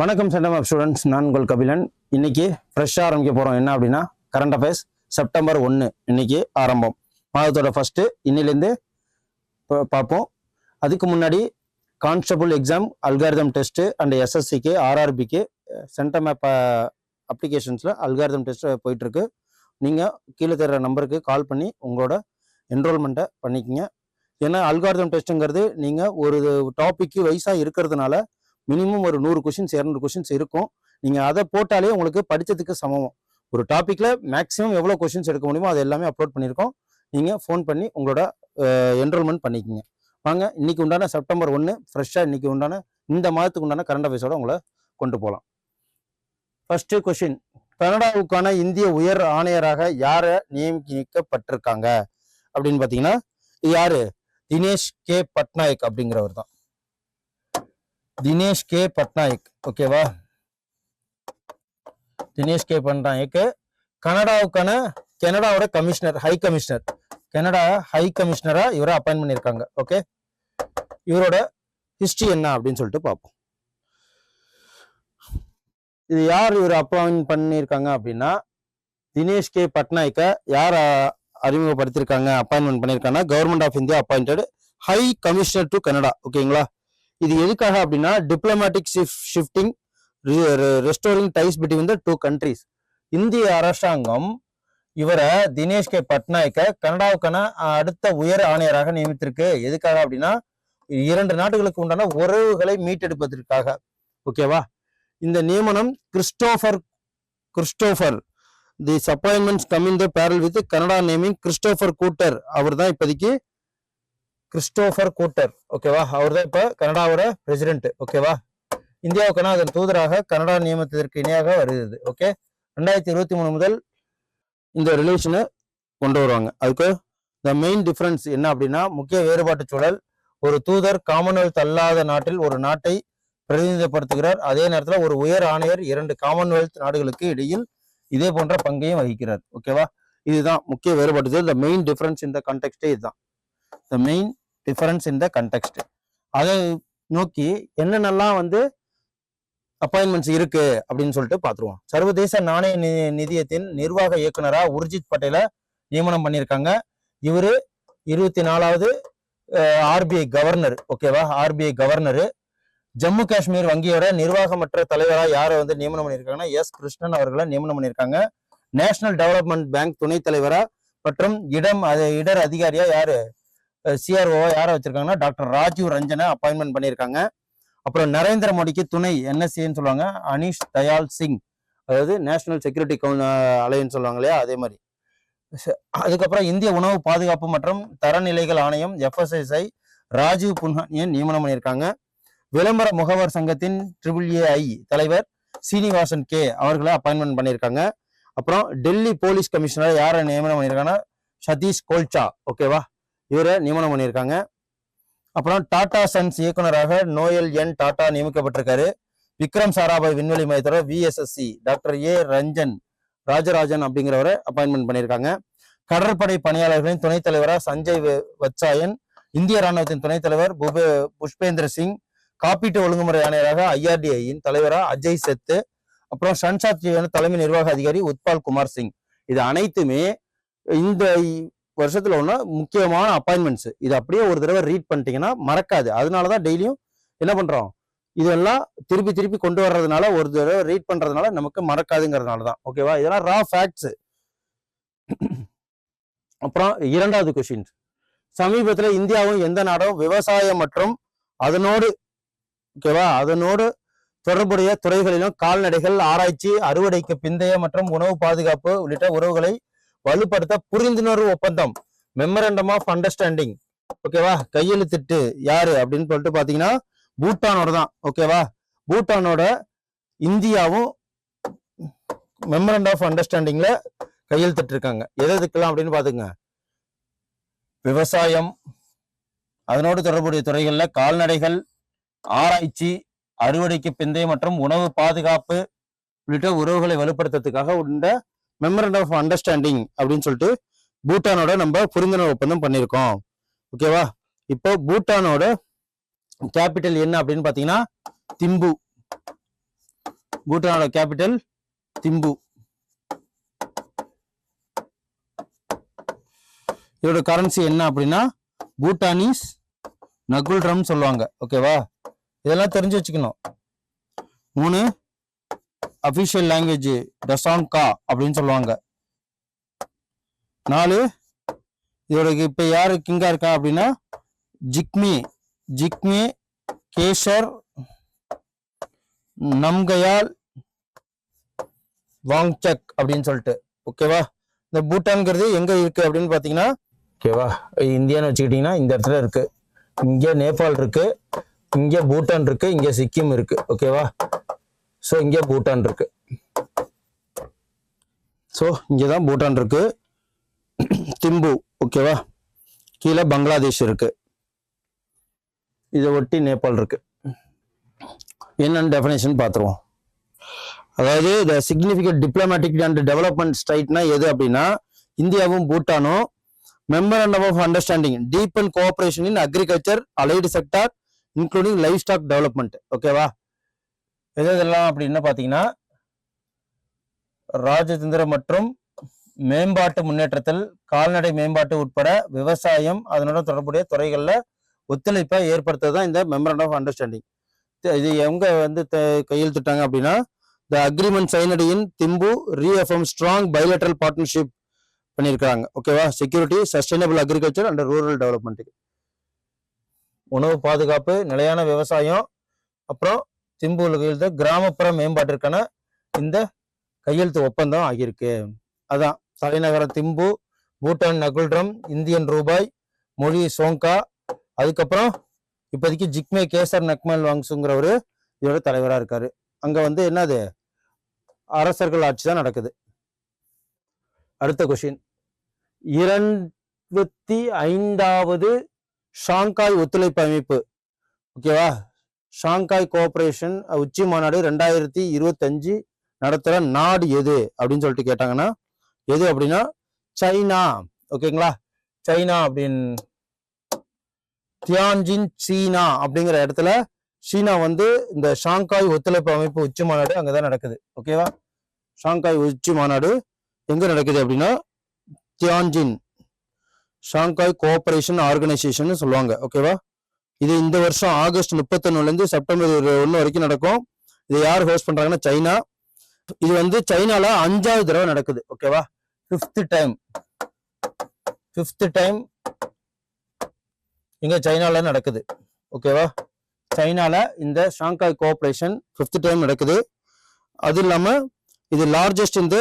வணக்கம் centum of students நான் உங்கள் கபிலன். இன்னைக்கு ஃப்ரெஷ்ஷாக ஆரம்பிக்க போகிறோம் என்ன அப்படின்னா கரண்ட் அஃபேர்ஸ் செப்டம்பர் ஒன்று இன்னைக்கு ஆரம்பம். மாதத்தோட ஃபஸ்ட்டு இன்னிலேருந்து பார்ப்போம். அதுக்கு முன்னாடி constable exam algorithm test and எஸ்எஸ்சிக்கு ஆர்ஆர்பிக்கு சென்டம் மேப் அப்ளிகேஷன்ஸில் அல்காரிதம் டெஸ்ட் போயிட்டுருக்கு நீங்கள் கீழே தர நம்பருக்கு கால் பண்ணி உங்களோட என்ரோல்மெண்ட்டை பண்ணிக்கங்க. ஏன்னா அல்காரிதம் டெஸ்ட்டுங்கிறது நீங்கள் ஒரு டாப்பிக்கு வயசாக இருக்கிறதுனால மினிமம் ஒரு நூறு கொஷின்ஸ் இரநூறு கொஷின்ஸ் இருக்கும். நீங்கள் அதை போட்டாலே உங்களுக்கு படித்ததுக்கு சமம். ஒரு டாப்பிக்கில் மேக்ஸிமம் எவ்வளோ கொஷின்ஸ் எடுக்க முடியுமோ அது எல்லாமே அப்லோட் பண்ணியிருக்கோம். நீங்கள் ஃபோன் பண்ணி உங்களோட என்ரோல்மெண்ட் பண்ணிக்கோங்க. வாங்க இன்னைக்கு உண்டான செப்டம்பர் ஒன்று ஃப்ரெஷ்ஷாக இன்றைக்கி உண்டான இந்த மாதத்துக்கு உண்டான கரண்ட் அஃபேர்ஸோட உங்களை கொண்டு போகலாம் ஃபஸ்ட்டு கொஷின் கனடாவுக்கான இந்திய உயர் ஆணையராக யாரை நியமிக்கப்பட்டிருக்காங்க? அப்படின்னு பார்த்தீங்கன்னா இது யாரு? தினேஷ் கே. பட்நாயக் அப்படிங்கிறவர் தான். தினேஷ் கே. பட்நாயக் ஓகேவா தினேஷ் கே. பட்நாயக் கனடாவுக்கான கனடாவோட commissioner high commissioner Canada high கமிஷனரா இவரை அப்பாயின் பண்ணியிருக்காங்க ஓகே இவரோட ஹிஸ்டரி என்ன அப்படின்னு சொல்லிட்டு பார்ப்போம். இது யார் இவர் அப்பாயின் பண்ணியிருக்காங்க அப்படின்னா தினேஷ் கே. பட்நாயக்கை யார் அறிமுகப்படுத்தியிருக்காங்க அப்பாயின்மெண்ட் பண்ணியிருக்காங்கன்னா government of India appointed high commissioner to Canada ஓகேங்களா இது எதுக்காக அப்படின்னா diplomatic shifting restoring ties between the two countries இந்திய அரசாங்கம் இவரை தினேஷ் கே பட்நாயக்க கனடாவுக்கான அடுத்த உயர் ஆணையராக நியமித்திருக்கு. எதுக்காக அப்படின்னா இரண்டு நாடுகளுக்கு உண்டான உறவுகளை மீட்டெடுப்பதற்காக. ஓகேவா இந்த நியமனம் Christopher Christopher the appointments come the barrel with Canada naming Christopher Cooter அவர் தான் இப்போதைக்கு கிறிஸ்டோபர் கூட்டர் ஓகேவா அவர் தான் இப்போ கனடாவோட பிரசிடென்ட் ஓகேவா இந்தியாவுக்கான அதன் தூதராக கனடா நியமித்ததற்கு இணையாக வருகிறது. ஓகே ரெண்டாயிரத்தி இருபத்தி மூணு முதல் இந்த ரிலேஷனை கொண்டு வருவாங்க. அதுக்கு த மெயின் டிஃப்ரென்ஸ் என்ன அப்படின்னா முக்கிய வேறுபாட்டு சூழல். ஒரு தூதர் காமன்வெல்த் அல்லாத நாட்டில் ஒரு நாட்டை பிரதிநிதிப்படுத்துகிறார் அதே நேரத்தில் ஒரு உயர் ஆணையர் இரண்டு காமன்வெல்த் நாடுகளுக்கு இடையில் இதே போன்ற பங்கையும் வகிக்கிறார். ஓகேவா இதுதான் முக்கிய வேறுபாடு. த மெயின் டிஃபரன்ஸ் இந்த கண்டெக்ஸ்டே இதுதான். The main difference in the context அதை நோக்கி என்னென்னலாம் வந்து அப்பாயின்மெண்ட்ஸ் இருக்கு அப்படின்னு சொல்லிட்டு பார்த்துருவோம். சர்வதேச நாணய நி- நிதியத்தின் நிர்வாக இயக்குனரா உர்ஜித் பட்டேலை நியமனம் பண்ணியிருக்காங்க. இவரு இருபத்தி நாலாவது ஆர்பிஐ கவர்னர் ஓகேவா ஆர்பிஐ கவர்னரு ஜம்மு காஷ்மீர் வங்கியோட நிர்வாகமற்ற தலைவராக யாரை வந்து நியமனம் பண்ணியிருக்காங்கன்னா எஸ். கிருஷ்ணன் அவர்களை நியமனம் பண்ணியிருக்காங்க. நேஷனல் டெவலப்மெண்ட் பேங்க் துணைத் தலைவரா மற்றும் இடம் அது இடர் அதிகாரியா யாரு? சிஆர்ஓ யாரை வச்சிருக்காங்கன்னா டாக்டர் ராஜீவ் ரஞ்சனை அப்பாயின்மெண்ட் பண்ணியிருக்காங்க. அப்புறம் நரேந்திர மோடிக்கு துணை என்எஸ்சின்னு சொல்லுவாங்க அனீஷ் தயால் சிங். அதாவது நேஷனல் செக்யூரிட்டி கவுன் அலைன்னு சொல்லுவாங்க இல்லையா அதே மாதிரி. அதுக்கப்புறம் இந்திய உணவு பாதுகாப்பு மற்றும் தரநிலைகள் ஆணையம் எஃப்எஸ்எஸ்ஐ ராஜீவ் புன்ஹானியை நியமனம் பண்ணியிருக்காங்க. விளம்பர முகவர் சங்கத்தின் ட்ரிபிள் ஏஐ தலைவர் சீனிவாசன் கே அவர்களை அப்பாயின்மெண்ட் பண்ணியிருக்காங்க. அப்புறம் டெல்லி போலீஸ் கமிஷனர் யாரை நியமனம் பண்ணியிருக்காங்கன்னா சதீஷ் கோல்ச்சா. ஓகேவா இவரை நியமனம் பண்ணியிருக்காங்க. அப்புறம் டாடா சன்ஸ் இயக்குனராக நோயல் என் டாடா நியமிக்கப்பட்டிருக்காரு. விக்ரம் சாராபாய் விண்வெளி மையத்தோட VSSC doctor A Ranjan Rajarajan அப்படிங்கிறவரை appointment பண்ணியிருக்காங்க. கடற்படை பணியாளர்களின் துணைத் தலைவராக சஞ்சய் வச்சாயன் இந்திய ராணுவத்தின் துணைத் தலைவர் புபே புஷ்பேந்திர சிங் காப்பீட்டு ஒழுங்குமுறை ஆணையராக ஐஆர்டிஐயின் தலைவராக அஜய் செத்து அப்புறம் சன்சாத் ஜீவன தலைமை நிர்வாக அதிகாரி உத்பால் குமார் சிங். இது அனைத்துமே இந்த வருஷத்துல ஒண்ணு முக்கியமான அப்பாயின்மெண்ட்ஸ் இது அப்படியே ஒரு தடவை ரீட் பண்ணிட்டீங்கன்னா மறக்காது. அதனாலதான் டெய்லியும் என்ன பண்றோம்? இதெல்லாம் திருப்பி திருப்பி கொண்டு வர்றதுனால ஒரு தடவை ரீட் பண்றதுனால நமக்கு மறக்காதுங்கிறதுனால தான் ஓகேவா இதெல்லாம் ரா ஃபேக்ட்ஸ் அப்புறம் இரண்டாவது கொஷின் சமீபத்துல இந்தியாவும் எந்த நாடும் விவசாயம் மற்றும் அதனோடு ஓகேவா? அதனோடு தொடர்புடைய துறைகளிலும் கால்நடைகள் ஆராய்ச்சி அறுவடைக்கு பிந்தைய மற்றும் உணவு பாதுகாப்பு உள்ளிட்ட உறவுகளை வலுப்படுத்த புரிந்துணர்வு ஒப்பந்தம் மெமரண்டம் ஆஃப் அண்டர்ஸ்டாண்டிங் ஓகேவா? கையெழுத்திட்டு யாரு அப்படின்னு சொல்லிட்டு பாத்தீங்கன்னா பூட்டானோட தான் ஓகேவா? பூட்டானோட இந்தியாவும் மெமரண்ட் ஆஃப் அண்டர்ஸ்டாண்டிங்ல கையெழுத்திட்டு இருக்காங்க எது எதுக்கெல்லாம் அப்படின்னு பாத்துங்க விவசாயம் அதனோடு தொடர்புடைய துறைகளில் கால்நடைகள் ஆராய்ச்சி அறுவடைக்கு பிந்தைய மற்றும் உணவு பாதுகாப்பு உள்ளிட்ட உறவுகளை வலுப்படுத்துறதுக்காக உண்ட மெமரண்ட் ஆஃப் அண்டர்ஸ்டாண்டிங் அப்படின்னு சொல்லிட்டு பூட்டானோட நம்ம புரிந்துணர்வு ஒப்பந்தம் பண்ணியிருக்கோம். ஓகேவா இப்போ பூட்டானோட கேபிட்டல் என்ன அப்படின்னு பாத்தீங்கன்னா திம்பு. பூட்டானோட கேபிட்டல் திம்பு. இதோட கரன்சி என்ன அப்படின்னா பூட்டானீஸ் நகுல்ரம் சொல்லுவாங்க. ஓகேவா இதெல்லாம் தெரிஞ்சு வச்சுக்கணும். மூணு அபிஷியல் லாங்குவேஜ் டசான் கா அப்படின்னு சொல்லுவாங்க. நாலு இதோட இப்போ யார் கிங்கா இருக்கா அப்படின்னா ஜிக்மி ஜிக்மி கேஷர் நம்கயால் வாங்சக் அப்படின்னு சொல்லிட்டு. ஓகேவா இந்த பூட்டான்ங்கிறது எங்க இருக்கு அப்படின்னு பாத்தீங்கன்னா ஓகேவா இந்தியான்னு வச்சுக்கிட்டீங்கன்னா இந்த இடத்துல இருக்கு. இங்க நேபாள் இருக்கு. இங்க பூட்டான் இருக்கு இங்க சிக்கிம் இருக்கு ஓகேவா ஸோ இங்க பூட்டான் இருக்கு. ஸோ இங்கே தான் பூட்டான் இருக்கு. திம்பு ஓகேவா கீழே பங்களாதேஷ் இருக்கு. இதை ஒட்டி நேபாள் இருக்கு. என்னன்னு டெஃபினேஷன் பார்த்துருவோம் அதாவது the significant diplomatic and development ஸ்டைட்னா எது அப்படின்னா இந்தியாவும் பூட்டானும் memorandum of understanding deep and cooperation in agriculture allied sector including life stock development ஓகேவா எது இதெல்லாம் அப்படின்னு பார்த்தீங்கன்னா ராஜதந்திர மற்றும் மேம்பாட்டு முன்னேற்றத்தில் கால்நடை மேம்பாட்டு உட்பட விவசாயம் அதனுடன் தொடர்புடைய துறைகளில் ஒத்துழைப்பை ஏற்படுத்துறது தான் இந்த மெமரண்டம் ஆஃப் அண்டர்ஸ்டாண்டிங் இது எங்க வந்து த- அப்படின்னா the agreement சைனடியின் Thimphu reaffirm strong bilateral partnership பண்ணியிருக்காங்க ஓகேவா security sustainable agriculture and rural டெவலப்மெண்ட்டுக்கு உணவு பாதுகாப்பு நிலையான விவசாயம் அப்புறம் திம்புல கையெழுத்து கிராமப்புற மேம்பாட்டிற்கான இந்த கையெழுத்து ஒப்பந்தம் ஆகியிருக்கு. அதான் தலைநகரம் திம்பு பூட்டான் நகுல்ரம் இந்தியன் ரூபாய் மொழி சோங்கா அதுக்கப்புறம் இப்போதைக்கு ஜிக்மே கேசர் நக்மல் வாங்ஸுங்கிறவர் இதோட தலைவராக இருக்காரு. அங்கே வந்து என்னது? அரசர்கள் ஆட்சி தான் நடக்குது. அடுத்த கொஷின் இருபத்தி ஐந்தாவது ஷாங்காய் ஒத்துழைப்பு அமைப்பு. ஓகேவா ஷாங்காய் கோஆபரேஷன் உச்சி மாநாடு ரெண்டாயிரத்தி இருபத்தஞ்சு நடத்துகிற நாடு எது? அப்படின்னு சொல்லிட்டு கேட்டாங்கன்னா எது அப்படின்னா சைனா. ஓகேங்களா சைனா அப்படின்னு தியான்ஜின் சீனா அப்படிங்கிற இடத்துல சீனா வந்து இந்த ஷாங்காய் ஒத்துழைப்பு அமைப்பு உச்சி மாநாடு அங்கதான் நடக்குது. ஓகேவா ஷாங்காய் உச்சி மாநாடு எங்க நடக்குது அப்படின்னா தியான்ஜின். ஷாங்காய் கோஆபரேஷன் ஆர்கனைசேஷன் சொல்லுவாங்க. ஓகேவா இது இந்த வருஷம் ஆகஸ்ட் முப்பத்தொன்னுலேருந்து செப்டம்பர் ஒன்று வரைக்கும் நடக்கும். இது யார் ஹோஸ்ட் பண்றாங்கன்னா? சைனா. இது வந்து சைனால அஞ்சாவது தடவை நடக்குது. ஓகேவா ஃபிஃப்த் டைம் ஃபிஃப்த் டைம் இங்க சைனால நடக்குது. ஓகேவா சைனால இந்த ஷாங்காய் கோஆபரேஷன் ஃபிஃப்த் டைம் நடக்குது. அது இல்லாம இது லார்ஜஸ்ட் இந்த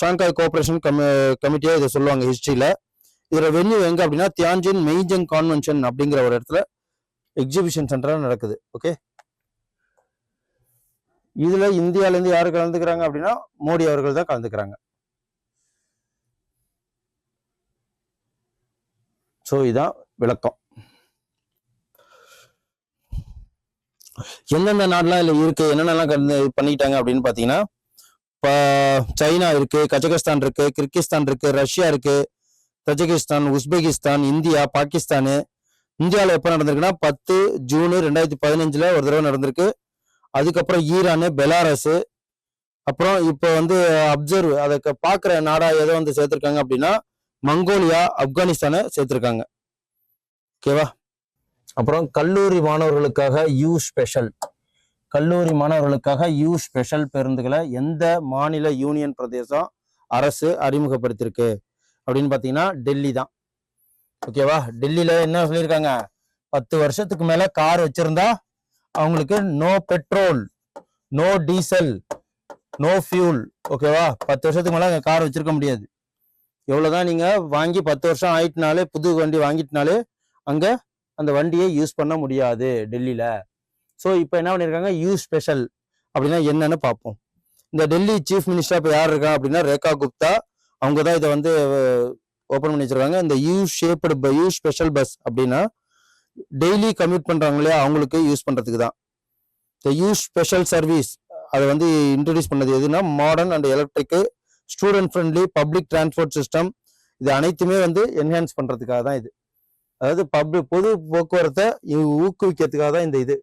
ஷாங்காய் கோஆபரேஷன் கமிட்டியா இதை சொல்லுவாங்க ஹிஸ்டரியில இதோட வென்யூ எங்க அப்படின்னா தியான்ஜின் மெய்ஜங் கான்வென்ஷன் அப்படிங்கிற ஒரு இடத்துல எக்ஸிபிஷன் சென்டராக நடக்குது ஓகே இதுல இந்தியாவிலேருந்து யாரு கலந்துக்கிறாங்க அப்படின்னா மோடி அவர்கள் தான் கலந்துக்கிறாங்க. ஸோ இதான் விளக்கம். எந்தெந்த நாடுலாம் இதுல இருக்கு என்னென்னலாம் கலந்து பண்ணிக்கிட்டாங்க அப்படின்னு பாத்தீங்கன்னா இப்போ சைனா இருக்கு கஜகஸ்தான் இருக்கு கிர்கிஸ்தான் இருக்கு ரஷ்யா இருக்கு தஜகிஸ்தான் உஸ்பெகிஸ்தான் இந்தியா பாகிஸ்தானு இந்தியாவில் எப்போ நடந்திருக்குன்னா பத்து ஜூன் ரெண்டாயிரத்தி பதினஞ்சில் ஒரு தடவை நடந்திருக்கு. அதுக்கப்புறம் ஈரானு பெலாரஸு. அப்புறம் இப்போ வந்து அப்சர்வ் அதை க- பார்க்குற நாடா எதை வந்து சேர்த்துருக்காங்க அப்படின்னா மங்கோலியா ஆப்கானிஸ்தானை சேர்த்துருக்காங்க. ஓகேவா? அப்புறம் கல்லூரி மாணவர்களுக்காக யூ ஸ்பெஷல். கல்லூரி மாணவர்களுக்காக யூ ஸ்பெஷல் பேருந்துகளை எந்த மாநில யூனியன் பிரதேசம் அரசு அறிமுகப்படுத்தியிருக்கு? அப்படின்னு பார்த்தீங்கன்னா டெல்லி தான். ஓகேவா டெல்லியில் என்ன சொல்லியிருக்காங்க? பத்து வருஷத்துக்கு மேலே கார் வச்சுருந்தா அவங்களுக்கு no petrol no diesel no fuel ஓகேவா பத்து வருஷத்துக்கு மேலே அங்கே கார் வச்சுருக்க முடியாது. எவ்வளோதான் நீங்கள் வாங்கி பத்து வருஷம் ஆயிட்டுனாலே புது வண்டி வாங்கிட்டனாலே அங்கே அந்த வண்டியை யூஸ் பண்ண முடியாது டெல்லியில். ஸோ இப்போ என்ன பண்ணியிருக்காங்க யூ ஸ்பெஷல் அப்படின்னா என்னன்னு பார்ப்போம். இந்த டெல்லி சீஃப் மினிஸ்டர் இப்போ யார் இருக்கா அப்படின்னா ரேகா குப்தா அவங்க தான் இதை வந்து ஓப்பன் பண்ணி வச்சிருக்காங்க. இந்த U shaped U special bus அப்படின்னா டெய்லி கம்யூட் பண்ணுறாங்க இல்லையா அவங்களுக்கு யூஸ் பண்ணுறதுக்கு தான். இந்த யூ ஸ்பெஷல் சர்வீஸ் அதை வந்து இன்ட்ரடியூஸ் பண்ணது எதுனா modern and electric student friendly public transport system இது அனைத்துமே வந்து என்ஹான்ஸ் பண்ணுறதுக்காக தான் இது. அதாவது பப்ளிக் பொது போக்குவரத்தை ஊக்குவிக்கிறதுக்காக தான் இந்த இது.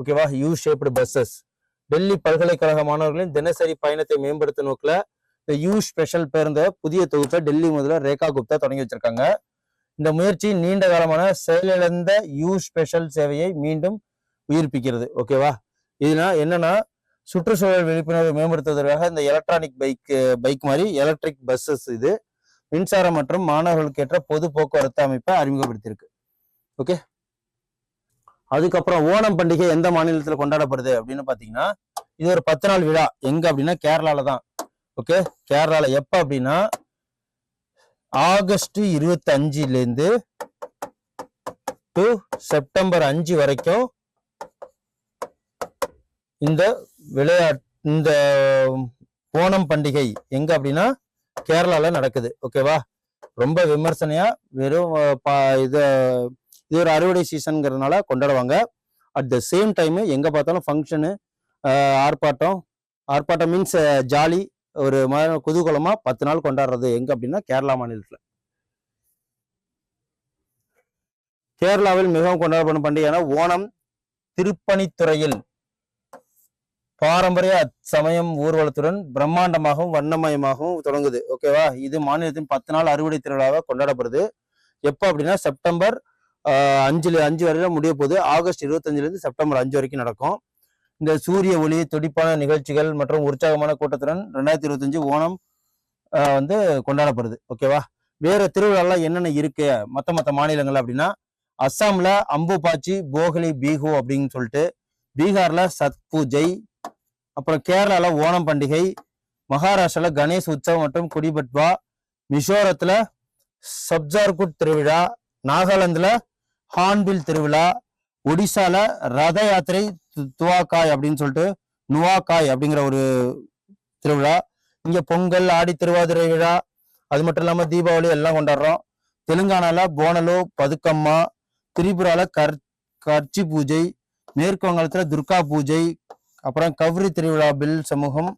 ஓகேவா? யூ ஷேப்டு பஸ்ஸஸ் டெல்லி பல்கலைக்கழக மாணவர்களின் தினசரி பயணத்தை மேம்படுத்த நோக்கில் இந்த யூ ஸ்பெஷல் பேருந்த புதிய தொகுப்பை டெல்லி முதல்வர் ரேகா குப்தா தொடங்கி வச்சிருக்காங்க. இந்த முயற்சி நீண்ட காலமான செயலிழந்த யூ ஸ்பெஷல் சேவையை மீண்டும் உயிர்ப்பிக்கிறது. ஓகேவா இதுனா என்னன்னா சுற்றுச்சூழல் விழிப்புணர்வை மேம்படுத்துவதற்காக இந்த எலக்ட்ரானிக் பைக் பைக் மாதிரி எலக்ட்ரிக் பஸ்ஸஸ் இது மின்சாரம் மற்றும் மாணவர்களுக்கு ஏற்ற பொது போக்குவரத்து அமைப்பை அறிமுகப்படுத்தியிருக்கு. ஓகே அதுக்கப்புறம் ஓணம் பண்டிகை எந்த மாநிலத்தில் கொண்டாடப்படுது அப்படின்னு பார்த்தீங்கன்னா இது ஒரு பத்து நாள் விழா. எங்க அப்படின்னா கேரளால தான் ஓகே கேரளால எப்ப அப்படின்னா ஆகஸ்ட் இருபத்தி இருந்து டு செப்டம்பர் அஞ்சு வரைக்கும் இந்த விளையாட் இந்த ஓணம் பண்டிகை எங்க அப்படின்னா கேரளால நடக்குது. ஓகேவா ரொம்ப விமர்சனையா வெறும் பா- இது இது ஒரு அறுவடை சீசன்ங்கிறதுனால கொண்டாடுவாங்க. அட் த சேம் டைம் எங்க பார்த்தாலும் ஃபங்க்ஷனு ஆர்ப்பாட்டம். ஆர்ப்பாட்டம் மீன்ஸ் ஜாலி. ஒரு ம- குதூகலமா பத்து நாள் கொண்டாடுறது. எங்கே அப்படின்னா கேரளா மாநிலத்தில். கேரளாவில் மிகவும் கொண்டாடப்படும் பண்டிகையான ஓணம் திருப்பணித்துறையில். பாரம்பரிய அச்சமயம் ஊர்வலத்துடன் பிரம்மாண்டமாகவும் வண்ணமயமாகவும் தொடங்குது. ஓகேவா இது மாநிலத்தின் பத்து நாள் அறுவடை திருவிழாவாக கொண்டாடப்படுது. எப்போ அப்படின்னா செப்டம்பர் அஞ்சுல அஞ்சு வரையில முடிய போகுது ஆகஸ்ட் இருபத்தஞ்சுலேருந்து செப்டம்பர் அஞ்சு வரைக்கும் நடக்கும். இந்த சூரிய ஒளி துடிப்பான நிகழ்ச்சிகள் மற்றும் உற்சாகமான கூட்டத்துடன் ரெண்டாயிரத்தி இருபத்தஞ்சு ஓணம் வந்து கொண்டாடப்படுது. ஓகேவா வேற திருவிழாலாம் என்னென்ன இருக்கு? மற்ற மற்ற மாநிலங்கள் அப்படின்னா அஸ்ஸாம்ல அம்புபாச்சி போகலி பீஹு அப்படின்னு சொல்லிட்டு பீகார்ல சத் பூஜை அப்புறம் கேரளால ஓணம் பண்டிகை மகாராஷ்டிரால கணேஷ் உற்சவம் மற்றும் குடிபட்வா மிசோரத்துல சப்ஜார்குட் திருவிழா நாகாலாந்துல ஹான்பில் திருவிழா ஒடிசால ரத யாத்திரை துவாக்காய் அப்படின்னு சொல்லிட்டு நுவாக்காய் அப்படிங்கிற ஒரு திருவிழா. இங்க பொங்கல் ஆடி திருவாதிரை விழா அது மட்டும் இல்லாம தீபாவளி எல்லாம் கொண்டாடுறோம். தெலுங்கானால போனலோ பதுக்கம்மா திரிபுரால கர் கர்ச்சி பூஜை மேற்கு வங்காளத்துல துர்கா பூஜை அப்புறம் கவுரி திருவிழா பில் சமூகம்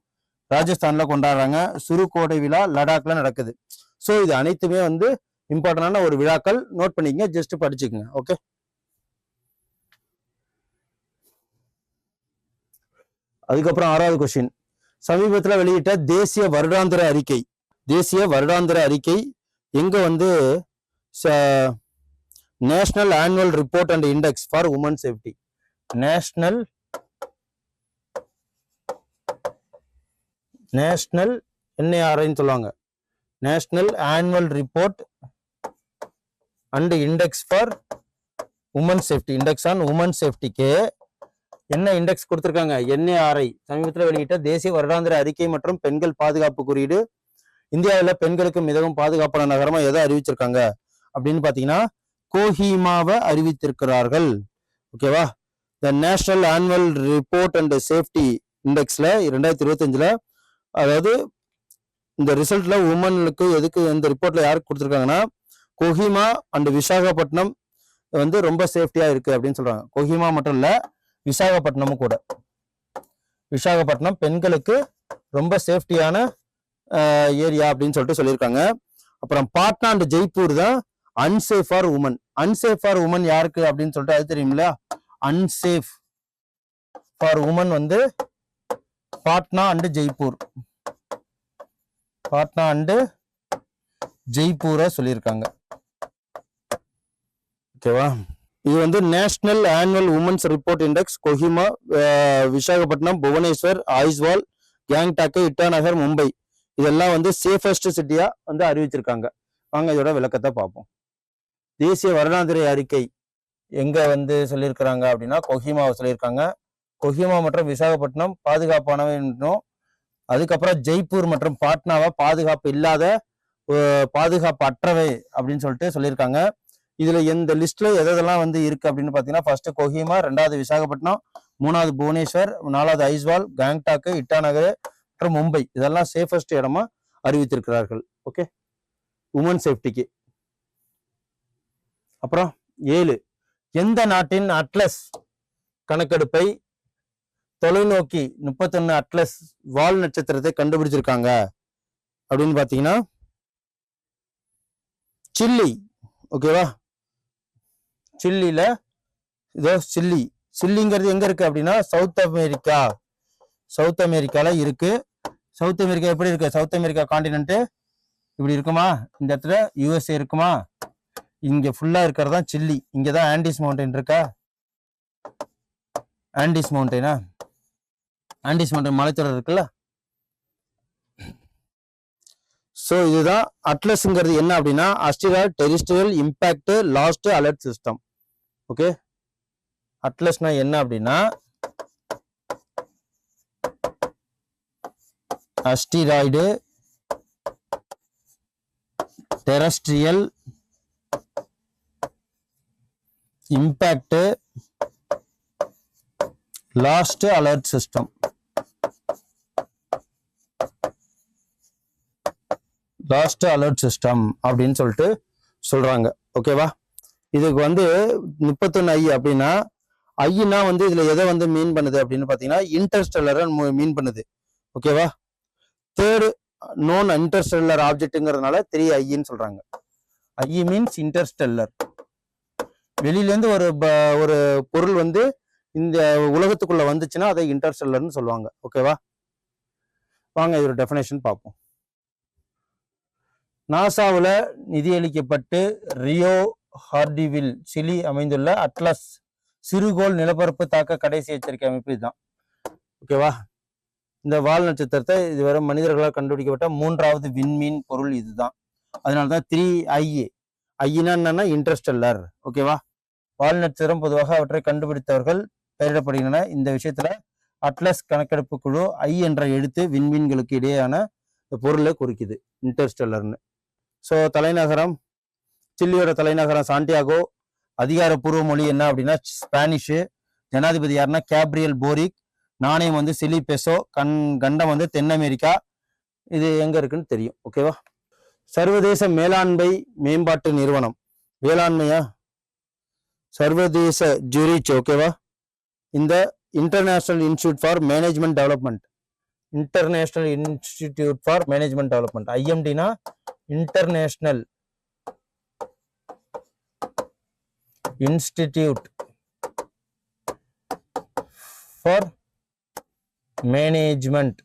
ராஜஸ்தான்ல கொண்டாடுறாங்க. சுருக்கோடை விழா லடாக்ல நடக்குது. ஸோ இது அனைத்துமே வந்து இம்பார்ட்டன்டான ஒரு விழாக்கள். நோட் பண்ணிக்கங்க ஜஸ்ட் படிச்சுக்கோங்க. ஓகே அதுக்கப்புறம் ஆறாவது கொஸ்டின் சமீபத்தில் வெளியிட்ட தேசிய வருடாந்திர அறிக்கை. தேசிய வருடாந்திர அறிக்கை. எங்க வந்து national annual report and index for women safety national national என்ஐஆர்ஐன்னு சொல்லுவாங்க? National annual report and index for women safety index on women சேஃப்டிக்கு என்ன இண்டெக்ஸ் கொடுத்துருக்காங்க? என்ஏஆர்ஐ சமீபத்தில் வெளியிட்ட தேசிய வருடாந்திர அறிக்கை மற்றும் பெண்கள் பாதுகாப்பு குறியீடு. இந்தியாவில் பெண்களுக்கு மிகவும் பாதுகாப்பான நகரமா எதை அறிவிச்சிருக்காங்க? அப்படின்னு பார்த்தீங்கன்னா கோஹிமாவை அறிவித்திருக்கிறார்கள். ஓகேவா the national annual report and safety இண்டெக்ஸில் ரெண்டாயிரத்தி இருபத்தஞ்சில் அதாவது இந்த ரிசல்ட்ல உமனுக்கு எதுக்கு இந்த ரிப்போர்ட்ல யாருக்கு கொடுத்துருக்காங்கன்னா கொஹிமா அண்ட் விசாகப்பட்டினம் வந்து ரொம்ப சேஃப்டியா இருக்கு அப்படின்னு சொல்றாங்க. கொஹிமா மட்டும் இல்லை விசாகப்பட்டினமும் கூட. விசாகப்பட்டினம் பெண்களுக்கு ரொம்ப சேஃப்டியான ஏரியா அப்படின்னு சொல்லிட்டு சொல்லியிருக்காங்க. அப்புறம் பாட்னா அண்ட் ஜெய்ப்பூர் தான் unsafe for women unsafe for women யாருக்கு அப்படின்னு சொல்லிட்டு அது தெரியுமில்ல? அன்சேஃப் ஃபார் உமன் வந்து பாட்னா அண்ட் ஜெய்ப்பூர். பாட்னா அண்டு ஜெய்ப்பூரை சொல்லியிருக்காங்க. ஓகேவா? இது வந்து national annual women's report index Kohima Visakhapatnam Bhubaneswar Aizawl Gangtok Itanagar Mumbai. இதெல்லாம் வந்து சேஃபஸ்ட் சிட்டியாக வந்து அறிவிச்சிருக்காங்க. வாங்க இதோட விளக்கத்தை பார்ப்போம். தேசிய வருடாந்திரை அறிக்கை எங்கே வந்து சொல்லியிருக்கிறாங்க அப்படின்னா கொஹிமாவை சொல்லியிருக்காங்க. கொஹிமா மற்றும் விசாகப்பட்டினம் பாதுகாப்பானவை என்றும் அதுக்கப்புறம் ஜெய்ப்பூர் மற்றும் பாட்னாவை பாதுகாப்பு இல்லாத பாதுகாப்பு அற்றவை அப்படின்னு சொல்லிட்டு சொல்லியிருக்காங்க. இதுல எந்த லிஸ்ட்ல எதெல்லாம் வந்து இருக்கு அப்படின்னு பாத்தீங்கன்னா ஃபர்ஸ்ட் கொஹிமா ரெண்டாவது விசாகப்பட்டினம் மூணாவது புவனேஸ்வர் நாலாவது ஐஸ்வால் கேங்டாக்கு இட்டாநகர் மற்றும் மும்பை. இதெல்லாம் சேஃபஸ்ட் இடமா அறிவித்திருக்கிறார்கள். ஓகே உமன் சேஃப்டிக்கு அப்புறம் ஏழு. எந்த நாட்டின் அட்லஸ் கணக்கெடுப்பை தொலைநோக்கி முப்பத்தொன்னு அட்லஸ் வால் நட்சத்திரத்தை கண்டுபிடிச்சிருக்காங்க? அப்படின்னு பாத்தீங்கன்னா சில்லி. ஓகேவா சில்லியில் இதோ சில்லி. சில்லிங்கிறது எங்கே இருக்குது அப்படின்னா சவுத் அமெரிக்கா. சவுத் அமெரிக்காவில் இருக்குது சவுத் அமெரிக்கா எப்படி இருக்குது சவுத் அமெரிக்கா காண்டினென்ட்டு இப்படி இருக்குமா? இந்த இடத்துல யூஎஸ்ஏ இருக்குமா? இங்கே ஃபுல்லாக இருக்கிறது தான் சில்லி. இங்கே தான் ஆண்டிஸ் மவுண்டைன் இருக்கா? ஆண்டிஸ் மவுண்டைனா ஆண்டிஸ் மவுண்டன் மலைத்தொடர் இருக்குல்ல? ஸோ இதுதான் அட்லஸ்ங்கிறது என்ன அப்படின்னா asteroid terrestrial impact last alert system okay அட்லஸ்னா என்ன அப்படின்னா asteroid terrestrial impact last alert system last alert system அப்படின்னு சொல்லிட்டு சொல்றாங்க. ஓகேவா இதுக்கு வந்து முப்பத்தொன்னு ஐ அப்படின்னா ஐனா வந்து இதுல எதை வந்து மீன் பண்ணுது அப்படின்னு பாத்தீங்கன்னா இன்டர்ஸ்டெல்லரை மீன் பண்ணுது. ஓகேவா தேர்டு நோன் இன்டர்ஸ்டெல்லர் ஆப்ஜெக்ட்ங்கிறதுனால த்ரீ ஐன்னு சொல்றாங்க. ஐ மீன்ஸ் இன்டர்ஸ்டெல்லர் வெளியிலேருந்து ஒரு ப- ஒரு பொருள் வந்து இந்த உலகத்துக்குள்ள வந்துச்சுன்னா அதை இன்டர்ஸ்டெல்லர்னு சொல்லுவாங்க. ஓகேவா வாங்க இதோட டெஃபினேஷன் பார்ப்போம். நாசாவில் நிதியளிக்கப்பட்டு ரியோ ஹார்டிவில் சிலி அமைந்துள்ள அட்லஸ் சிறுகோள் நிலப்பரப்பு தாக்க கடைசி எச்சரிக்கை அமைப்பு இதுதான். ஓகேவா இந்த வால் நட்சத்திரத்தை இதுவரை மனிதர்களால் கண்டுபிடிக்கப்பட்ட மூன்றாவது விண்மீன் பொருள் இதுதான். அதனால தான் த்ரீ ஐஏ ஐனா என்னன்னா இன்டர்ஸ்டெல்லர் ஓகேவா வால் நட்சத்திரம் பொதுவாக அவற்றை கண்டுபிடித்தவர்கள் பெயரிடப்படுகின்றன. இந்த விஷயத்துல அட்லஸ் கணக்கெடுப்பு குழு ஐ என்ற எழுத்து விண்மீன்களுக்கு இடையேயான பொருளை குறிக்குது. இன்டர்ஸ்டெல்லர்னு ஸோ தலைநகரம் சில்லியோட தலைநகரம் சாண்டியாகோ அதிகாரப்பூர்வ மொழி என்ன அப்படின்னா ஸ்பானிஷு ஜனாதிபதி யாருன்னா கேப்ரியல் போரிக். நாணயம் வந்து சிலி பெசோ. கண் கண்டம் வந்து தென் அமெரிக்கா. இது எங்க இருக்குன்னு தெரியும். ஓகேவா சர்வதேச மேலாண்மை மேம்பாட்டு நிறுவனம். வேளாண்மையா? சர்வதேச ஜூரிச் ஓகேவா இந்த international institute for management development international institute for management development ஐஎம்டினா international institute for management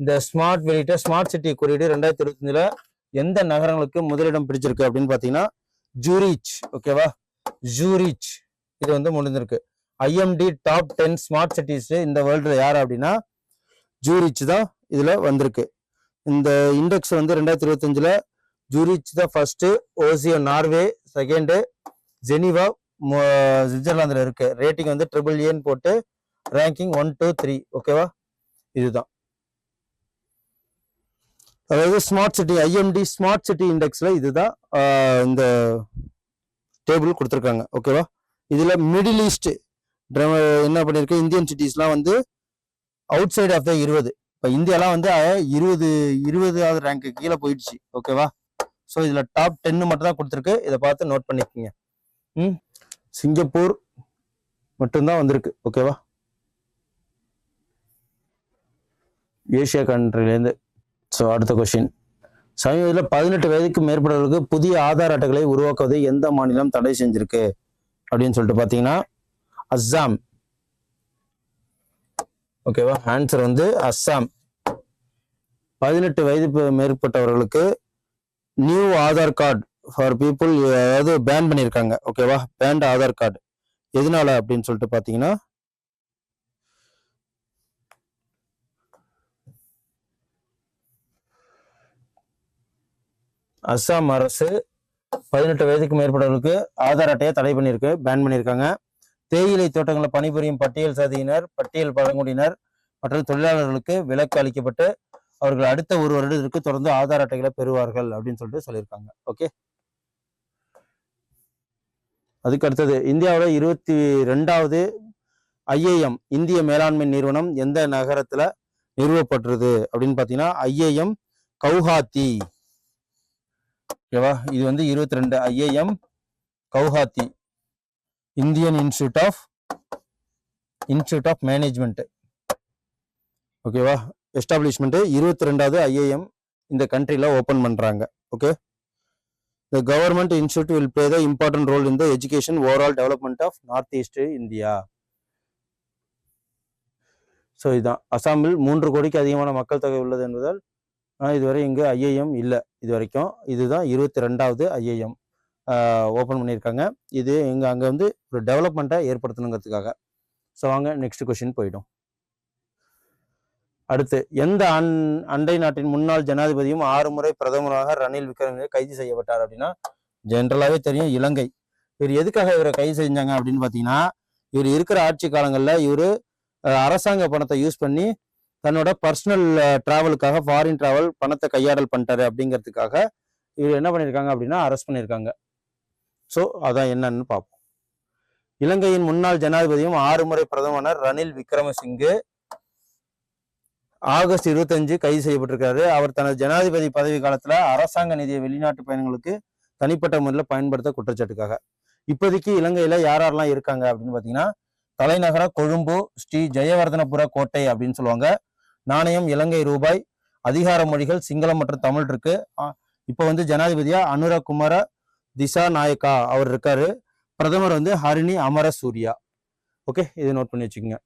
இந்த ஸ்மார்ட் வெளியிட்ட ஸ்மார்ட் சிட்டி குறியீடு ரெண்டாயிரத்தி இருபத்தஞ்சில் எந்த நகரங்களுக்கு முதலிடம் பிடிச்சிருக்கு அப்படின்னு பார்த்தீங்கன்னா ஜூரிச் ஓகேவா ஜூரிச் இது வந்து முடிஞ்சிருக்கு. IMD top ten smart cities இந்த வேர்ல்டில் யார் அப்படின்னா ஜூரிச் தான் இதில் வந்திருக்கு. இந்த இண்டெக்ஸ் வந்து ரெண்டாயிரத்தி இருபத்தஞ்சில் ஜூரிச் தான் first Oslo Norway second Geneva சுவிட்சர்லாந்தில் இருக்கு. ரேட்டிங் வந்து ட்ரிபிள் ஏன்னு போட்டு ரேங்கிங் ஒன் டூ த்ரீ ஓகேவா இதுதான். அதாவது smart city IMD smart city இண்டெக்ஸில் இதுதான் இந்த டேபிள் கொடுத்துருக்காங்க. ஓகேவா இதில் மிடில் ஈஸ்ட் என்ன பண்ணியிருக்கு இந்தியன் சிட்டிஸ்லாம் வந்து அவுட் சைடு ஆஃப் த இருபது. இப்போ இந்தியாலாம் வந்து இருபது இருபதாவது ரேங்க்கு கீழே போயிடுச்சு. ஓகேவா ஸோ இதில் டாப் டென்னு மட்டும் தான் கொடுத்துருக்கு. இதை பார்த்து நோட் பண்ணிக்கோங்க. ம். சிங்கப்பூர் மட்டும்தான் வந்திருக்கு ஓகேவா ஏஷியா கண்ட்ரிலேருந்து ஸோ அடுத்த கொஷின் சமீபத்தில் பதினெட்டு வயதுக்கு மேற்பட்டவர்களுக்கு புதிய ஆதார் அட்டைகளை உருவாக்குவதை எந்த மாநிலம் தடை செஞ்சிருக்கு? அப்படின்னு சொல்லிட்டு பார்த்தீங்கன்னா அஸ்ஸாம். ஓகேவா ஆன்சர் வந்து அஸ்ஸாம். பதினெட்டு வயது மேற்பட்டவர்களுக்கு new Aadhaar card for people அதாவது பேன் பண்ணியிருக்காங்க ஓகேவா பேண்ட் ஆதார் கார்டு எதனால அப்படின்னு சொல்லிட்டு பார்த்தீங்கன்னா அஸ்ஸாம் அரசு பதினெட்டு வயதுக்கு மேற்பட்டவர்களுக்கு ஆதார் அட்டையை தடை பண்ணியிருக்கு பேன் பண்ணியிருக்காங்க. தேயிலை தோட்டங்களில் பணிபுரியும் பட்டியல் சாதியினர் பட்டியல் பழங்குடியினர் மற்றும் தொழிலாளர்களுக்கு விலக்கு அளிக்கப்பட்டு அவர்கள் அடுத்த ஒரு வருடத்திற்கு தொடர்ந்து ஆதார் அட்டைகளை பெறுவார்கள் அப்படின்னு சொல்லிட்டு சொல்லியிருக்காங்க. ஓகே அதுக்கு அடுத்தது இந்தியாவில் இருபத்தி ரெண்டாவது ஐஏஎம் இந்திய மேலாண்மை நிறுவனம் எந்த நகரத்தில் நிறுவப்பட்டுருது அப்படின்னு பார்த்தீங்கன்னா ஐஏஎம் கவுஹாத்தி. ஓகேவா இது வந்து இருபத்தி ரெண்டு IIM Guwahati. Indian institute of institute of management. ஓகேவா எஸ்டாப்ளிஷ்மெண்ட்டு இருபத்தி ரெண்டாவது ஐஏஎம் இந்த கண்ட்ரியில் ஓப்பன் பண்ணுறாங்க okay the government institute will play the important role in the education overall development of north east India so இதுதான். அசாமில் மூன்று கோடிக்கு அதிகமான மக்கள் தொகை உள்ளது என்பதால் ஆனால் இதுவரை இங்கு ஐஐஎம் இல்லை இது வரைக்கும் இதுதான் இருபத்தி ரெண்டாவது ஐஐஎம் ஓப்பன் பண்ணியிருக்காங்க. இது இங்கே அங்கே வந்து ஒரு டெவலப்மெண்ட்டை ஏற்படுத்தணுங்கிறதுக்காக. ஸோ வாங்க நெக்ஸ்ட் கொஷின் போயிடும். அடுத்து எந்த அன் அண்டை நாட்டின் முன்னாள் ஜனாதிபதியும் ஆறு முறை பிரதமராக ரணில் விக்ரமசிங்க கைது செய்யப்பட்டார் அப்படின்னா ஜென்ரலாகவே தெரியும் இலங்கை. இவர் எதுக்காக இவரை கைது செஞ்சாங்க அப்படின்னு பார்த்தீங்கன்னா இவர் இருக்கிற ஆட்சி காலங்களில் இவர் அரசாங்க பணத்தை யூஸ் பண்ணி தன்னோட பர்சனல் டிராவலுக்காக ஃபாரின் டிராவல் பணத்தை கையாடல் பண்ணிட்டாரு அப்படிங்கிறதுக்காக இவர் என்ன பண்ணியிருக்காங்க அப்படின்னா அரெஸ்ட் பண்ணியிருக்காங்க. ஸோ அதான் என்னன்னு பார்ப்போம். இலங்கையின் முன்னாள் ஜனாதிபதியும் ஆறு முறை பிரதமர் ரணில் விக்ரமசிங்கு ஆகஸ்ட் இருபத்தஞ்சு கைது செய்யப்பட்டிருக்காரு அவர் தனது ஜனாதிபதி பதவி காலத்துல அரசாங்க நிதியை வெளிநாட்டு பயணங்களுக்கு தனிப்பட்ட முறையில் பயன்படுத்த குற்றச்சாட்டுக்காக. இப்போதைக்கு இலங்கையில யார் யாரெல்லாம் இருக்காங்க அப்படின்னு பாத்தீங்கன்னா தலைநகர கொழும்பு ஸ்ரீ ஜெயவர்தனபுர கோட்டை அப்படின்னு சொல்லுவாங்க. நாணயம் இலங்கை ரூபாய் அதிகார மொழிகள் சிங்களம் மற்றும் தமிழ் இருக்கு. இப்போ வந்து ஜனாதிபதியா அனுரகுமார திசா நாயக்கா அவர் இருக்காரு. பிரதமர் வந்து ஹரிணி அமர சூர்யா ஓகே இது நோட் பண்ணி வச்சுக்கோங்க.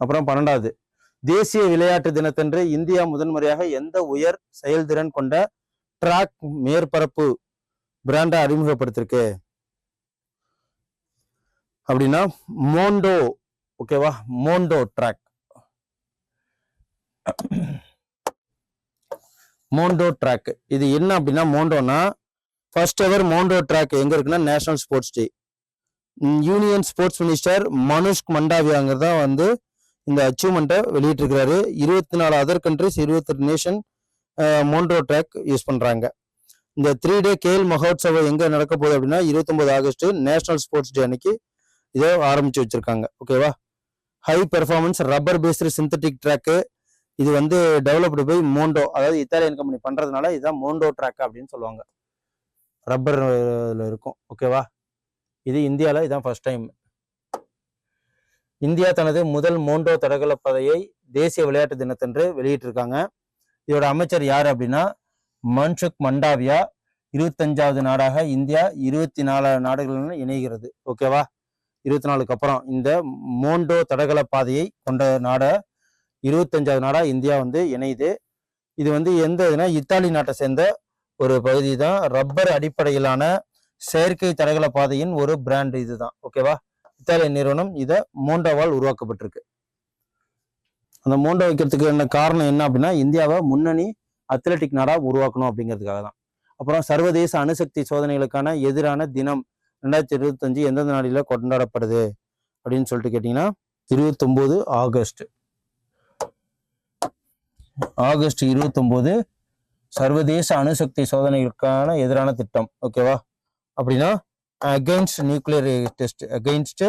அப்புறம் பன்னெண்டாவது. தேசிய விளையாட்டு தினத்தன்று இந்தியா முதன்முறையாக எந்த உயர் செயல்திறன் கொண்ட ட்ராக் மேற்பரப்பு பிராண்டை அறிமுகப்படுத்திருக்கு? அப்படின்னா மோண்டோ ஓகேவா மோண்டோ ட்ராக். மோண்டோ ட்ராக். இது என்ன அப்படின்னா மோண்டோனா ஃபர்ஸ்ட் எவர் மோண்டோ ட்ராக் எங்க இருக்குன்னா national sports day. Union sports minister Mansukh மண்டாவியாங்கிறது தான் வந்து இந்த அச்சீவ்மெண்ட்டை வெளியிட்டிருக்கிறாரு. இருபத்தி நாலு அதர் கண்ட்ரிஸ் இருபத்தெட்டு நேஷன் மோன்ட்ரோ ட்ராக் யூஸ் பண்ணுறாங்க இந்த த்ரீ டே கேல் மகோத்சவம் எங்கே நடக்க போகுது அப்படின்னா இருபத்தொம்போது ஆகஸ்ட் நேஷனல் ஸ்போர்ட்ஸ் டே அன்னைக்கு இதை ஆரம்பித்து வச்சிருக்காங்க. ஓகேவா high performance rubber based synthetic track இது வந்து டெவலப்டு பை மோண்டோ அதாவது இத்தாலியன் கம்பெனி பண்ணுறதுனால இதுதான் மோண்டோ ட்ராக் அப்படின்னு சொல்லுவாங்க. ரப்பர் இருக்கும். ஓகேவா இது இந்தியாவில் இதான் ஃபர்ஸ்ட் டைம் இந்தியா தனது முதல் மோண்டோ தடகள பதையை தேசிய விளையாட்டு தினத்தன்று வெளியிட்டிருக்காங்க. இதோட அமைச்சர் யார் அப்படின்னா மன்சுக் மண்டாவியா. இருபத்தஞ்சாவது நாடாக இந்தியா இருபத்தி நாலு நாடுகளுடன் இணைகிறது. ஓகேவா இருபத்தி நாலுக்கு அப்புறம் இந்த மோண்டோ தடகள பாதையை கொண்ட நாட இருபத்தஞ்சாவது நாடாக இந்தியா வந்து இணையுது. இது வந்து எந்த இதுனா இத்தாலி நாட்டை சேர்ந்த ஒரு பகுதி தான். ரப்பர் அடிப்படையிலான செயற்கை தடகள பாதையின் ஒரு பிராண்ட் இதுதான் ஓகேவா இத்தாலிய நிறுவனம் இதை மோண்டோவால் உருவாக்கப்பட்டிருக்கு. அந்த மோண்டோ வைக்கிறதுக்கு என்ன காரணம் என்ன அப்படின்னா இந்தியாவை முன்னணி அத்லெட்டிக் நாடாக உருவாக்கணும் அப்படிங்கிறதுக்காக தான். அப்புறம் சர்வதேச அணுசக்தி சோதனைகளுக்கான எதிரான தினம் ரெண்டாயிரத்தி இருபத்தஞ்சு எந்தெந்த நாளில் கொண்டாடப்படுது அப்படின்னு சொல்லிட்டு கேட்டிங்கன்னா இருபத்தொம்போது ஆகஸ்ட். ஆகஸ்ட் இருபத்தொம்போது சர்வதேச அணுசக்தி சோதனைகளுக்கான எதிரான திட்டம் ஓகேவா அப்படின்னா against nuclear test against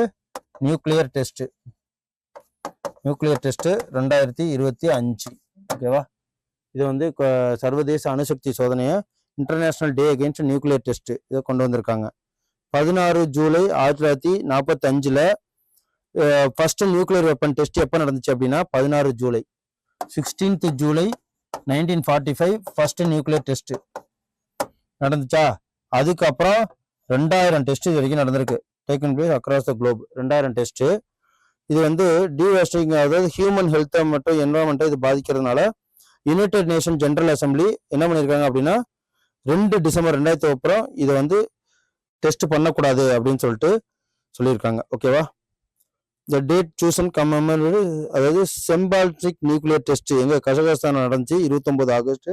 nuclear test nuclear test ரெண்டாயிரத்தி இருபத்தி அஞ்சு. ஓகேவா இது வந்து சர்வதேச அணுசக்தி சோதனையை international day against nuclear test இதை கொண்டு வந்திருக்காங்க. பதினாறு ஜூலை ஆயிரத்தி தொள்ளாயிரத்தி நாற்பத்தி அஞ்சுல ஃபர்ஸ்ட் நியூக்ளியர் வெப்பன் டெஸ்ட் எப்போ நடந்துச்சு அப்படின்னா பதினாறு July. Sixteenth July nineteen forty five first nuclear test நடந்துச்சா? அதுக்கப்புறம் ரெண்டாயிரம் டெஸ்ட் இது வரைக்கும் நடந்திருக்கு. Taken place across the globe ரெண்டாயிரம் டெஸ்ட்டு இது வந்து டிவேஸ்டிங் அதாவது ஹியூமன் ஹெல்த்தை மற்றும் என்வரான்மெண்ட்டை இது பாதிக்கிறதுனால யுனைடெட் நேஷன் ஜென்ரல் அசம்பிளி என்ன பண்ணியிருக்காங்க அப்படின்னா ரெண்டு டிசம்பர் ரெண்டாயிரத்தி அப்புறம் இதை வந்து டெஸ்ட் பண்ணக்கூடாது அப்படின்னு சொல்லிட்டு சொல்லியிருக்காங்க. ஓகேவா த டேட் சூசன் கம்மம் அதாவது செம்பால்ட்ரிக் நியூக்ளியர் டெஸ்ட் எங்கள் கசகஸ்தான் நடந்துச்சு இருபத்தொம்போது ஆகஸ்ட்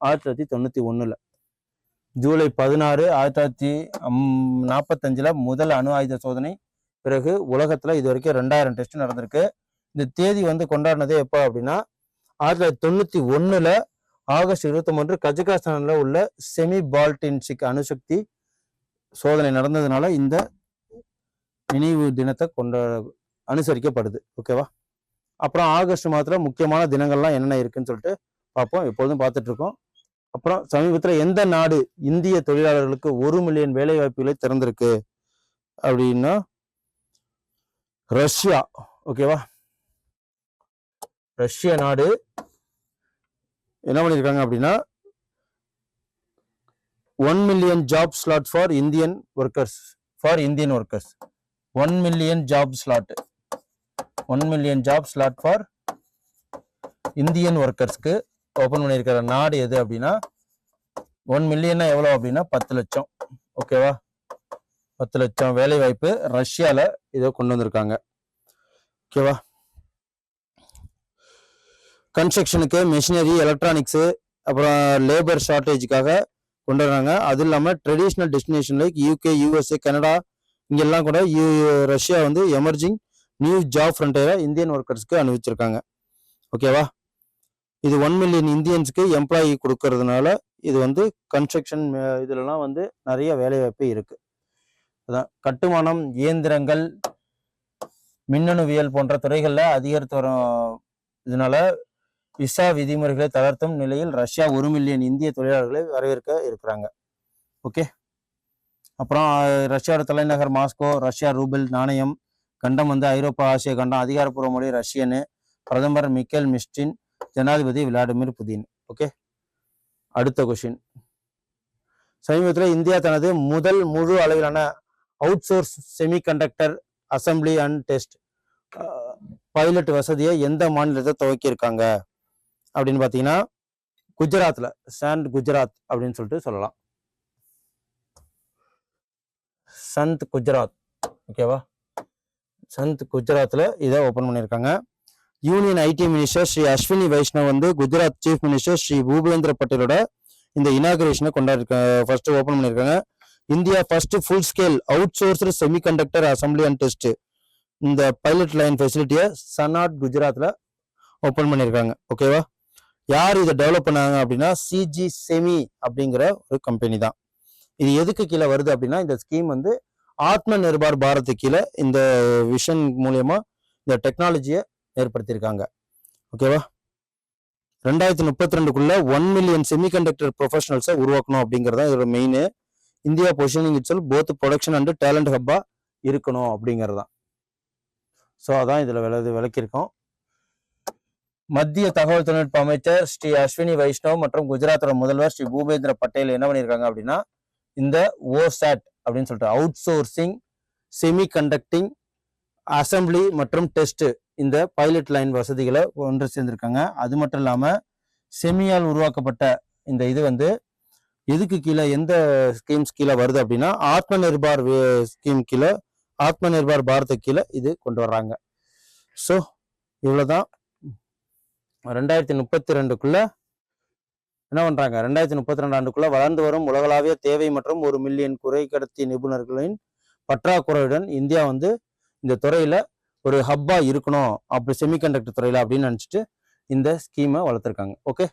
ஆயிரத்தி தொள்ளாயிரத்தி தொண்ணூற்றி ஒன்றில் ஜூலை பதினாறு ஆயிரத்தி தொள்ளாயிரத்தி நாற்பத்தஞ்சில் முதல் அணு ஆயுத சோதனை. பிறகு உலகத்தில் இது வரைக்கும் ரெண்டாயிரம் டெஸ்ட் நடந்திருக்கு. இந்த தேதி வந்து கொண்டாடினதே எப்போ அப்படின்னா ஆயிரத்தி தொள்ளாயிரத்தி தொண்ணூற்றி ஒன்றில் ஆகஸ்ட் இருபத்தி கஜகஸ்தானில் உள்ள செமி பால்டின்சிக் அணுசக்தி சோதனை நடந்ததுனால இந்த நினைவு தினத்தை கொண்ட அனுசரிக்கப்படுது. ஓகேவா அப்புறம் ஆகஸ்ட் மாதத்தில் முக்கியமான தினங்கள்லாம் என்னென்ன இருக்குன்னு சொல்லிட்டு பார்ப்போம். எப்பொழுதும் பார்த்துட்ருக்கோம் அப்புறம் சமீபத்தில் எந்த நாடு இந்திய தொழிலாளர்களுக்கு ஒரு மில்லியன் வேலை வாய்ப்புகளை திறந்திருக்கு? அப்படின்னா ரஷ்யா. ஓகேவா ரஷ்ய நாடு என்ன பண்ணியிருக்காங்க அப்படின்னா one million job slot for Indian workers for Indian workers one million job slot one million job slot for Indian ஒர்க்கர்ஸ்க்கு open பண்ணியிருக்கிற நாடு எது அப்படின்னா ஒன் மில்லியன்னா எவ்வளோ அப்படின்னா பத்து லட்சம். ஓகேவா பத்து லட்சம் வேலை வாய்ப்பு ரஷ்யாவில் இதை கொண்டு வந்திருக்காங்க. ஓகேவா கன்ஸ்ட்ரக்ஷனுக்கு மிஷினரி எலக்ட்ரானிக்ஸு அப்புறம் லேபர் ஷார்ட்டேஜுக்காக கொண்டு வராங்க அதுவும் இல்லாமல் traditional destination like UK USA Canada இங்கெல்லாம் கூட யூ ரஷ்யா வந்து எமர்ஜிங் நியூ ஜாப் ஃப்ரண்டரை இந்தியன் ஒர்க்கர்ஸ்க்கு அனுப்பிச்சிருக்காங்க. ஓகேவா இது ஒன் மில்லியன் இந்தியன்ஸ்க்கு எம்ப்ளாயி கொடுக்கறதுனால இது வந்து கன்ஸ்ட்ரக்ஷன் இதுலலாம் வந்து நிறைய வேலைவாய்ப்பு இருக்குது அதான் கட்டுமானம் இயந்திரங்கள் மின்னணுவியல் போன்ற துறைகளில் அதிகரித்து வரும் இதனால விசா விதிமுறைகளை தளர்த்தும் நிலையில் ரஷ்யா ஒரு மில்லியன் இந்திய தொழிலாளர்களை வரவேற்க இருக்கிறாங்க. ஓகே அப்புறம் ரஷ்யாவோட தலைநகர் மாஸ்கோ ரஷ்யா ரூபிள் நாணயம் கண்டம் வந்து ஐரோப்பா ஆசிய கண்டம் அதிகாரப்பூர்வ மொழி ரஷ்யனு பிரதமர் மிக்கேல் மிஸ்டின் ஜனாதிபதி விளாடிமிர் புதின். ஓகே அடுத்த கொஷின் சமீபத்தில் இந்தியா தனது முதல் முழு அளவிலான outsource semiconductor assembly and test pilot வசதியை எந்த மாநிலத்தை துவக்கியிருக்காங்க? அப்படின்னு பார்த்தீங்கன்னா குஜராத்தில் சாண்ட் குஜராத் அப்படின்னு சொல்லிட்டு சொல்லலாம். சந்த் குஜராத் ஓகேவா சந்த் குஜராத்தில் இதை ஓப்பன் பண்ணியிருக்காங்க. Union IT minister Shri Ashwini Vaishnaw வந்து குஜராத் சீஃப் மினிஸ்டர் ஸ்ரீ பூபேந்திர பட்டேலோட இந்த இனாகிரேஷனை கொண்டாடிருக்காங்க ஃபர்ஸ்ட் ஓபன் பண்ணியிருக்காங்க India first full scale outsourced semiconductor assembly and test இந்த பைலட் லைன் ஃபெசிலிட்டியை சனாட் குஜராத்தில் ஓப்பன் பண்ணியிருக்காங்க ஓகேவா யார் இதை டெவலப் பண்ணாங்க அப்படின்னா சிஜி செமி அப்படிங்கிற ஒரு கம்பெனி தான். இது எதுக்கு கீழே வருது அப்படின்னா இந்த ஸ்கீம் வந்து ஆத்ம நிர்பார் பாரத் கீழே இந்த விஷன் மூலியமா இந்த டெக்னாலஜியை ஏற்படுத்தியிருக்காங்க. ஓகேவா ரெண்டாயிரத்தி முப்பத்தி ரெண்டுக்குள்ள ஒன் மில்லியன் செமிகண்டக்டர் ப்ரொஃபஷனல்ஸை உருவாக்கணும் அப்படிங்கிறது இதோட main India positioning itself both production and talent ஹப்பாக இருக்கணும் அப்படிங்கிறது தான் ஸோ அதான் இதில் விளை விளக்கியிருக்கோம். மத்திய தகவல் தொழில்நுட்ப அமைச்சர் ஸ்ரீ அஸ்வினி வைஷ்ணவ் மற்றும் குஜராத்தோட முதல்வர் ஸ்ரீ பூபேந்திர பட்டேல் என்ன பண்ணியிருக்காங்க அப்படின்னா இந்த ஓசாட் அப்படின்னு சொல்லிட்டு outsourcing semiconducting assembly மற்றும் டெஸ்ட் இந்த பைலட் லைன் வசதிகளை ஒன்று சேர்ந்திருக்காங்க. அது மட்டும் இல்லாமல் செமியால் உருவாக்கப்பட்ட இந்த இது வந்து எதுக்கு கீழே எந்த ஸ்கீம்ஸ் கீழே வருது அப்படின்னா ஆத்ம நிர்பார் ஸ்கீம் கீழே ஆத்ம நிர்பார் பாரத கீழே இது கொண்டு வர்றாங்க. ஸோ இவ்வளோதான் ரெண்டாயிரத்தி முப்பத்தி ரெண்டுக்குள்ள என்ன பண்றாங்க? ரெண்டாயிரத்தி முப்பத்தி ரெண்டு ஆண்டுக்குள்ள வளர்ந்து வரும் உலகளாவிய தேவை மற்றும் ஒரு மில்லியன் குறை கடத்தி நிபுணர்களின் பற்றாக்குறையுடன் இந்தியா வந்து இந்த துறையில ஒரு ஹப்பாக இருக்கணும் அப்படி செமிகண்டக்டர் துறையில் அப்படின்னு நினச்சிட்டு இந்த ஸ்கீமை வளர்த்துருக்காங்க. ஓகே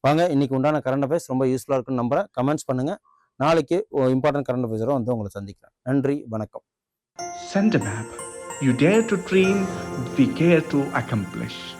வாங்க இன்னைக்கு உண்டான கரண்ட் அஃபேர்ஸ் ரொம்ப யூஸ்ஃபுல்லாக இருக்குன்னு நம்புகிறேன் கமெண்ட்ஸ் பண்ணுங்கள் நாளைக்கு இம்பார்ட்டன்ட் கரண்ட் அஃபேர்ஸோட வந்து உங்களை சந்திக்கிறேன். நன்றி வணக்கம். Sent map you You dare to dream, we care to accomplish.